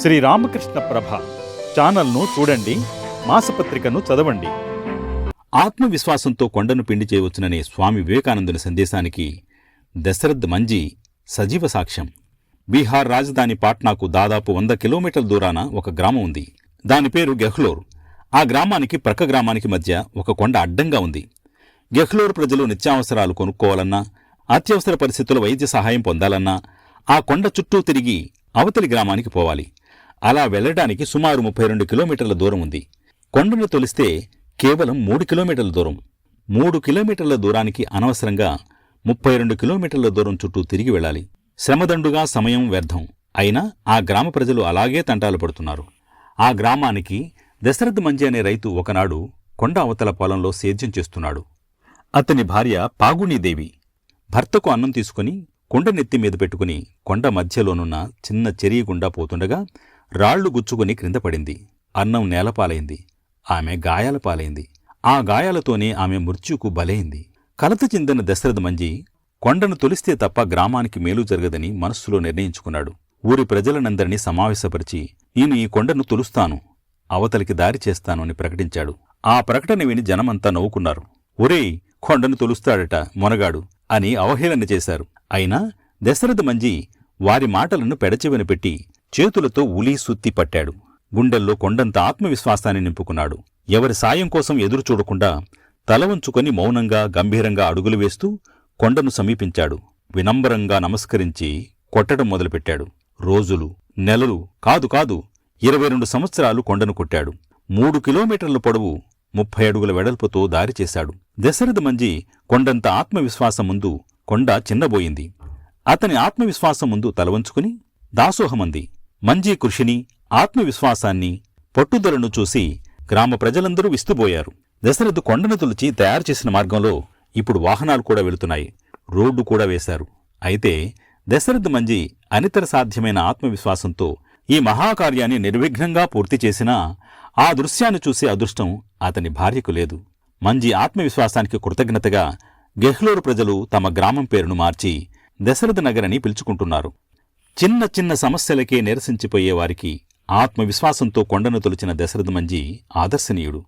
శ్రీ రామకృష్ణ ప్రభ ఛానల్ను చూడండి మాసపత్రికను చదవండి. ఆత్మవిశ్వాసంతో కొండను పిండి చేయవచ్చుననే స్వామి వివేకానందుని సందేశానికి దశరథ్ మంజీ సజీవ సాక్ష్యం. బీహార్ రాజధాని పాట్నాకు దాదాపు వంద కిలోమీటర్ల దూరాన ఒక గ్రామం ఉంది. దాని పేరు గెహ్లోర్. ఆ గ్రామానికి ప్రక్క గ్రామానికి మధ్య ఒక కొండ అడ్డంగా ఉంది. గెహ్లోర్ ప్రజలు నిత్యావసరాలు కొనుక్కోవాలన్నా అత్యవసర పరిస్థితుల్లో వైద్య సహాయం పొందాలన్నా ఆ కొండ చుట్టూ తిరిగి అవతలి గ్రామానికి పోవాలి. అలా వెళ్ళడానికి సుమారు ముప్పై రెండు కిలోమీటర్ల దూరం ఉంది. కొండను తొలిస్తే కేవలం మూడు కిలోమీటర్ల దూరం. మూడు కిలోమీటర్ల దూరానికి అనవసరంగా ముప్పై రెండు కిలోమీటర్ల దూరం చుట్టూ తిరిగి వెళ్ళాలి. శ్రమదండుగా సమయం వ్యర్థం. అయినా ఆ గ్రామ ప్రజలు అలాగే తంటాలు పడుతున్నారు. ఆ గ్రామానికి దశరథ్ మంజి అనే రైతు ఒకనాడు కొండ అవతల పొలంలో సేద్యం చేస్తున్నాడు. అతని భార్య పాగుణీదేవి భర్తకు అన్నం తీసుకుని కొండ నెత్తి మీద పెట్టుకుని కొండ మధ్యలోనున్న చిన్న చెరియ గుండా పోతుండగా రాళ్ళు గుచ్చుకుని క్రింద పడింది. అన్నం నేలపాలైంది. ఆమె గాయాల పాలైంది. ఆ గాయాలతోనే ఆమె మృత్యుకు బలైంది. కలత చెందిన దశరథ మంజి కొండను తొలిస్తే తప్ప గ్రామానికి మేలు జరగదని మనస్సులో నిర్ణయించుకున్నాడు. ఊరి ప్రజలనందరినీ సమావేశపరిచి నేను ఈ కొండను తొలుస్తాను అవతలికి దారి చేస్తాను అని ప్రకటించాడు. ఆ ప్రకటన విని జనమంతా నవ్వుకున్నారు. ఒరేయ్ కొండను తొలుస్తాడట మొనగాడు అని అవహేళన చేశారు. అయినా దశరథ మంజి వారి మాటలను పెడచెవిన పెట్టి చేతులతో ఉలి సుత్తి పట్టాడు. గుండెల్లో కొండంత ఆత్మవిశ్వాసాన్ని నింపుకున్నాడు. ఎవరి సాయం కోసం ఎదురు చూడకుండా తల వంచుకొని మౌనంగా గంభీరంగా అడుగులు వేస్తూ కొండను సమీపించాడు. వినమ్రంగా నమస్కరించి కొట్టడం మొదలుపెట్టాడు. రోజులు నెలలు కాదు కాదు ఇరవై రెండు సంవత్సరాలు కొండను కొట్టాడు. మూడు కిలోమీటర్ల పొడవు ముప్పై అడుగుల వెడల్పుతో దారి చేశాడు. దశరథ మంజి కొండంత ఆత్మవిశ్వాసం ముందు కొండ చిన్నబోయింది. అతని ఆత్మవిశ్వాసం ముందు తలవంచుకుని దాసోహమంది మంజీ కృషిని ఆత్మవిశ్వాసాన్ని పట్టుదలను చూసి గ్రామ ప్రజలందరూ విస్తుబోయారు దశరథు కొండను తులిచి తయారు చేసిన మార్గంలో ఇప్పుడు వాహనాలు కూడా వెళుతున్నాయి. రోడ్డు కూడా వేశారు. అయితే దశరథ మంజి అనితర సాధ్యమైన ఆత్మవిశ్వాసంతో ఈ మహాకార్యాన్ని నిర్విఘ్నంగా పూర్తి చేసినా ఆ దృశ్యాన్ని చూసే అదృష్టం అతని భార్యకు లేదు. మంజి ఆత్మవిశ్వాసానికి కృతజ్ఞతగా గెహ్లోరు ప్రజలు తమ గ్రామం పేరును మార్చి దశరథ నగరని పిలుచుకుంటున్నారు. చిన్న చిన్న సమస్యలకే నిరసించిపోయేవారికి ఆత్మవిశ్వాసంతో కొండను తొలిచిన దశరథ మంజి ఆదర్శనీయుడు.